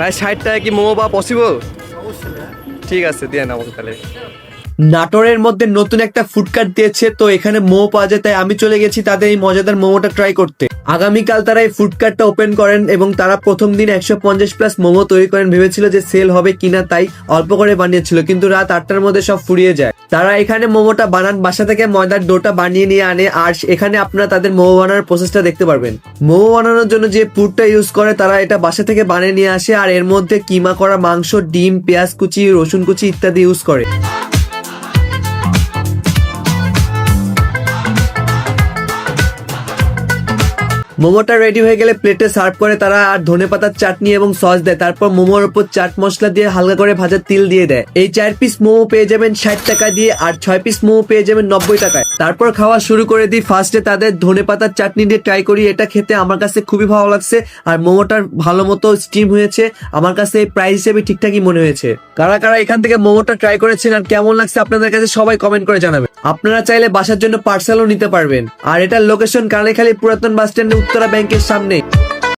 ভাই ষাট টাকা কি মোমো পাওয়া পসিবল ঠিক আছে দিয়ে নাও তাহলে। নাটোরের মধ্যে নতুন একটা ফুডকার্ট দিয়েছে, তো এখানে মোমো পাওয়া যায়, তাই আমি চলে গেছি তাদের এই মজাদার মোমোটা ট্রাই করতে। আগামীকাল তারা এই ফুডকার্টটা ওপেন করেন এবং তারা প্রথম দিন একশো পঞ্চাশ প্লাস মোমো তৈরি করেন, ভেবেছিল যে সেল হবে কিনা তাই অল্প করে বানিয়েছিল, কিন্তু রাত আটটার মধ্যে সব ফুরিয়ে যায়। তারা এখানে মোমোটা বানান, বাসা থেকে ময়দার ডোটা বানিয়ে নিয়ে আনে, আর এখানে আপনারা তাদের মোমো বানানোর প্রসেসটা দেখতে পারবেন। মোমো বানানোর জন্য যে পুরটা ইউজ করে, তারা এটা বাসা থেকে বানিয়ে নিয়ে আসে, আর এর মধ্যে কিমা করা মাংস, ডিম, পেঁয়াজ কুচি, রসুন কুচি ইত্যাদি ইউজ করে। মোমোটা রেডি হয়ে গেলে প্লেটে সার্ভ করে তারা আর ধনে পাতার চাটনি এবং সস দেয়। তারপর মোমোর উপর চাট মশলা দিয়ে হালকা করে ভাজা তিল দিয়ে দেয়। এই চার পিস মোমো পেয়ে যাবেন ষাট টাকা দিয়ে আর ছয় পিস মোমো পেয়ে যাবেন নব্বই টাকায়। তারপর খাওয়া শুরু করে দিই ফার্স্টে তাদের ধনে পাতার চাটনি দিয়ে ট্রাই করি। এটা খেতে আমার কাছে খুবই ভালো লাগছে আর মোমোটার ভালো মতো স্টিম হয়েছে। আমার কাছে এই প্রাইস হিসেবে ঠিকঠাকই মনে হয়েছে। কারা কারা এখান থেকে মোমোটা ট্রাই করেছেন আর কেমন লাগছে আপনাদের কাছে সবাই কমেন্ট করে জানাবেন। আপনারা চাইলে বাসার জন্য পার্সেলও নিতে পারবেন। আর এটার লোকেশন কানেখালি পুরাতন বাস স্ট্যান্ডে উত্তরা ব্যাংকের সামনে